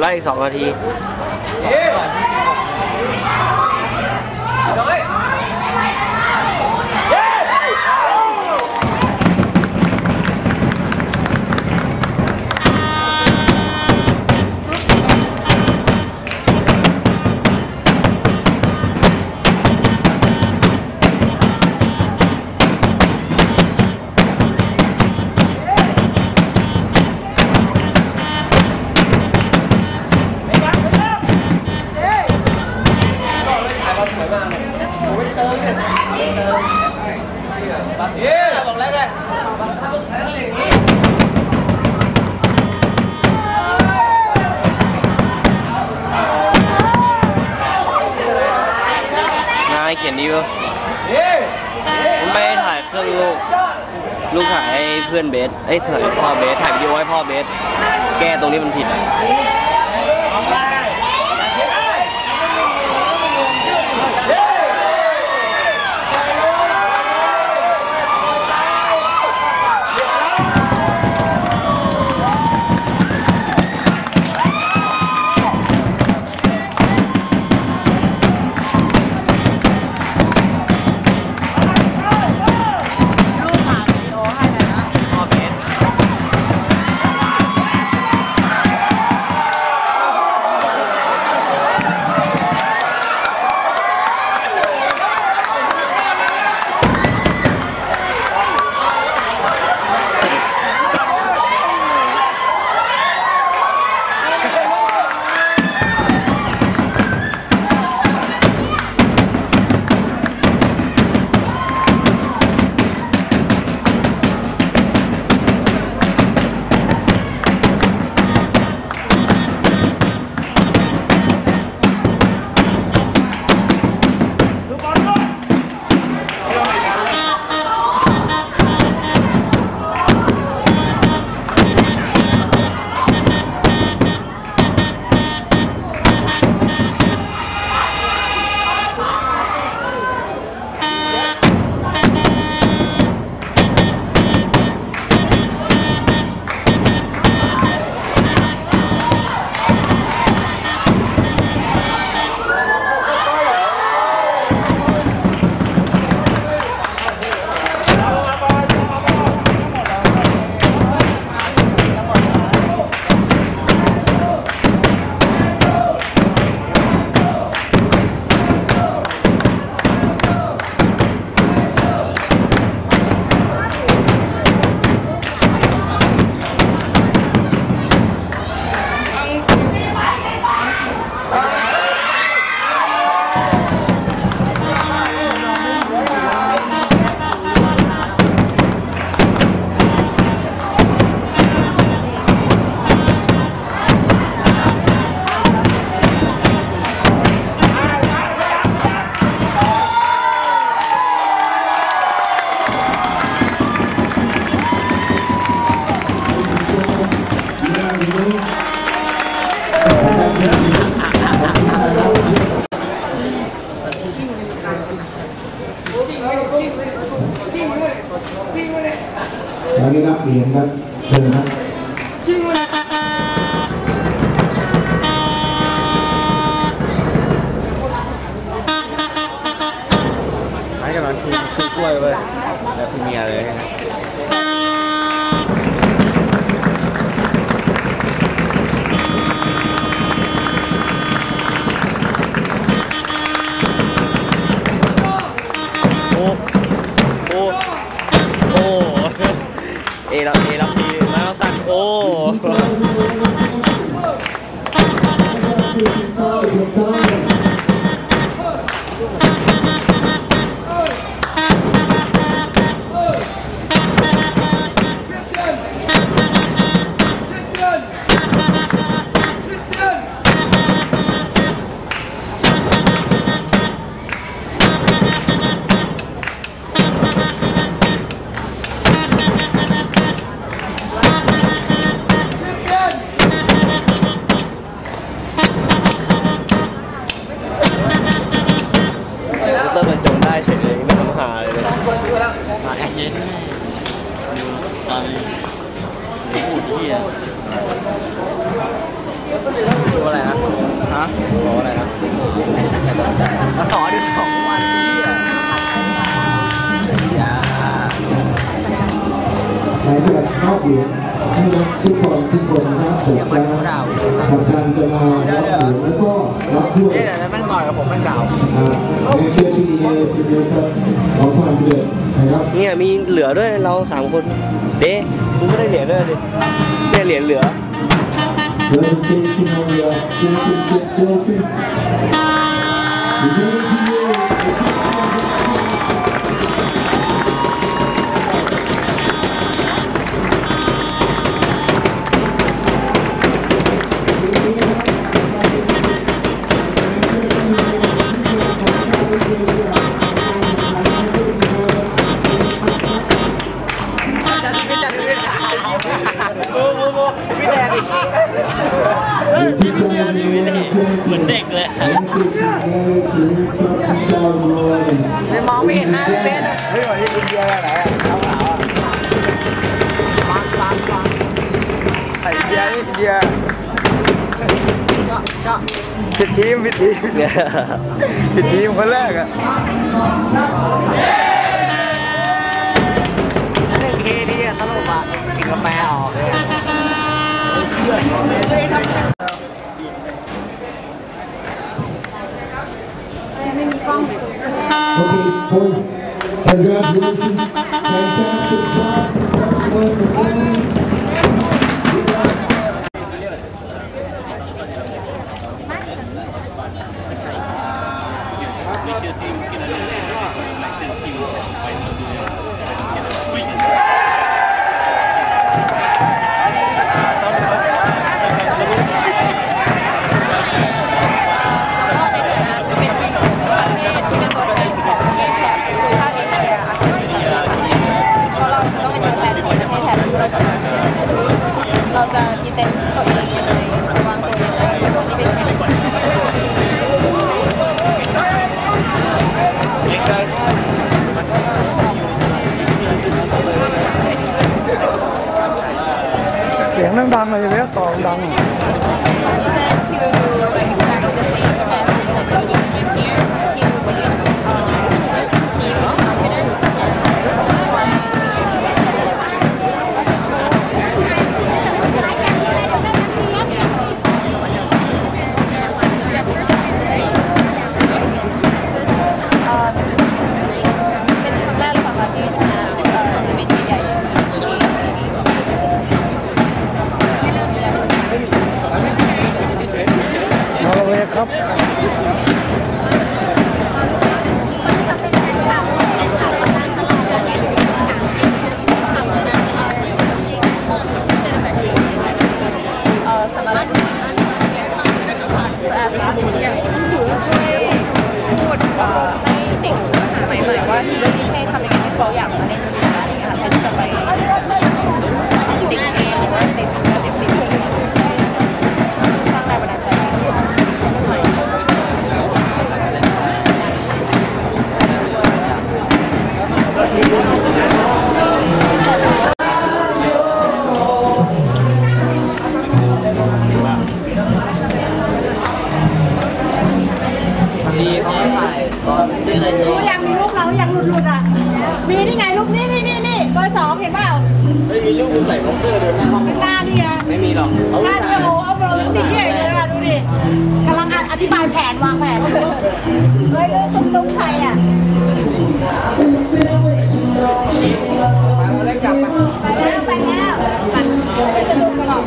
ไล่อีกสองนาที ลูกถ่ายให้เพื่อนเบสเอ้ยถ่ายพ่อเบสถ่ายวิดีโอให้พ่อเบส แก้ตรงนี้มันผิดอะ chuyên linh Đấy các bạn, chơi cua rồi Đây, khu nhà rồi. ามไอ้ขุดเหี้ยดูอะไรนะฮะบอกอะไรนะมาต่อดิสองวันอย่าใช้สำหรับข้าเหรียญทุกคนทุกคนนะครับผมนะครับการสมารับเยแล้วก็รับช่วยเนี่ยแม่งต่อยกับผมแม่งเก่าเอเชียซีเอเป็นเดือนคับของคันสิเอ็ด เนี่ยมีเหลือด้วยเราสามคนเด้คุณไม่ได้เหรียญด้วยดิเนี่ยเหรียญเหลือเหลือ ไม่เห็นหน้าพี่เบสเฮ้ยวันนี้อินเดียไหนอะขาวขาวอะฟังฟังฟังไอ้อินเดียนี่อินเดียผิดทีมผิดทีมผิดทีมคนแรกอะหนึ่งทีนี่ตลกอะกินกาแฟออกเลย boys, congratulations. Fantastic job. Excellent. เสียงดังๆ ม่มีลูกมึงใส่บ็อกเซอร์เดินหน้าห้องหน้านี่ไงไม่มีหรอกเขาหน้านี่โอ้โหเอาเบอร์ติดใหญ่เลยอะดูดิกำลังอธิบายแผนวางแผนเฮ้ยเรื่องตุ้มตุ้มใครอะไปแล้วไปแล้วไปจะดูกระบอก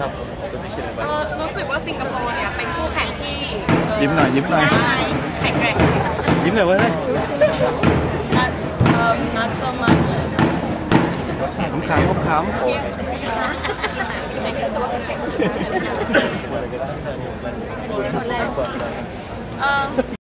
ทับรู้สึกว่าสิงคโปร์เนี่ยเป็นคู่แข่งที่ยิ้มหน่อยยิ้มหน่อยแข็งแกร่ง ยิ้มหน่อยว้ย not not so much ขำขำขำขำ Um,